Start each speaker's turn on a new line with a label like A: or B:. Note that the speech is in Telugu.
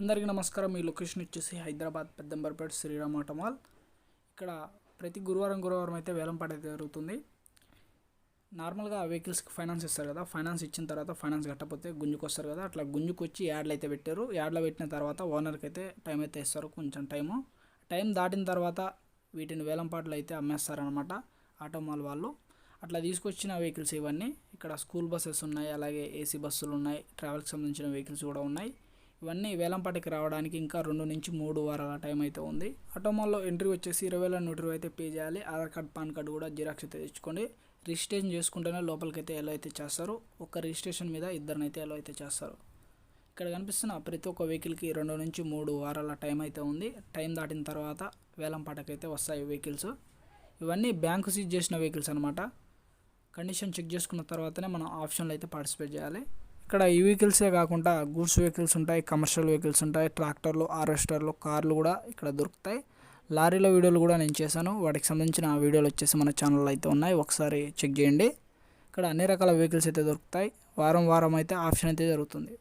A: అందరికీ నమస్కారం. ఈ లొకేషన్ వచ్చేసి హైదరాబాద్ పెద్దంబర్పేట శ్రీరామ్ ఆటోమాల్ ఇక్కడ ప్రతి గురువారం గురువారం అయితే వేలంపాట అయితే జరుగుతుంది. నార్మల్గా వెహికల్స్కి ఫైనాన్స్ ఇస్తారు కదా ఫైనాన్స్ ఇచ్చిన తర్వాత ఫైనాన్స్ కట్టకపోతే గుంజుకొస్తారు కదా అట్లా గుంజుకు వచ్చి యాడ్లు అయితే పెట్టారు. యాడ్లో పెట్టిన తర్వాత ఓనర్కి అయితే టైం అయితే ఇస్తారు కొంచెం టైము. టైం దాటిన తర్వాత వీటిని వేలంపాటలు అయితే అమ్మేస్తారనమాట ఆటో మాల్ వాళ్ళు. అట్లా తీసుకొచ్చిన వెహికల్స్ ఇవన్నీ ఇక్కడ స్కూల్ బస్సెస్ ఉన్నాయి అలాగే ఏసీ బస్సులు ఉన్నాయి ట్రావెల్కి సంబంధించిన వెహికల్స్ కూడా ఉన్నాయి. ఇవన్నీ వేలంపాటికి రావడానికి ఇంకా రెండు నుంచి మూడు వారాల టైం అయితే ఉంది. ఆటోమాల్లో ఎంట్రీ వచ్చేసి ఇరవై వేల నూట ఇరవై అయితే పే చేయాలి. ఆధార్ కార్డ్ పాన్ కార్డు కూడా జిరాక్స్ అయితే తెచ్చుకోండి. రిజిస్ట్రేషన్ చేసుకుంటేనే లోపలికి ఎలా అయితే చేస్తారు. ఒక రిజిస్ట్రేషన్ మీద ఇద్దరిని అయితే ఎలా అయితే చేస్తారు. ఇక్కడ కనిపిస్తున్న ప్రతి ఒక్క వెహికల్కి రెండు నుంచి మూడు వారాల టైం అయితే ఉంది. టైం దాటిన తర్వాత వేలంపాటకైతే వస్తాయి వెహికల్స్ ఇవన్నీ బ్యాంకు సీజ్ చేసిన వెహికల్స్ అనమాట కండిషన్ చెక్ చేసుకున్న తర్వాతనే మనం ఆప్షన్లో అయితే పార్టిసిపేట్ చేయాలి. ఇక్కడ ఈ వెహికల్సే కాకుండా గూడ్స్ వెహికల్స్ ఉంటాయి కమర్షియల్ వెహికల్స్ ఉంటాయి ట్రాక్టర్లు హార్వెస్టర్లు కార్లు కూడా ఇక్కడ దొరుకుతాయి. లారీల వీడియోలు కూడా నేను చేశాను. వాటికి సంబంధించిన వీడియోలు వచ్చేసి మన ఛానల్లో అయితే ఉన్నాయి. ఒకసారి చెక్ చేయండి. ఇక్కడ అన్ని రకాల వెహికల్స్ అయితే దొరుకుతాయి. వారం వారం అయితే ఆప్షన్ అయితే జరుగుతుంది.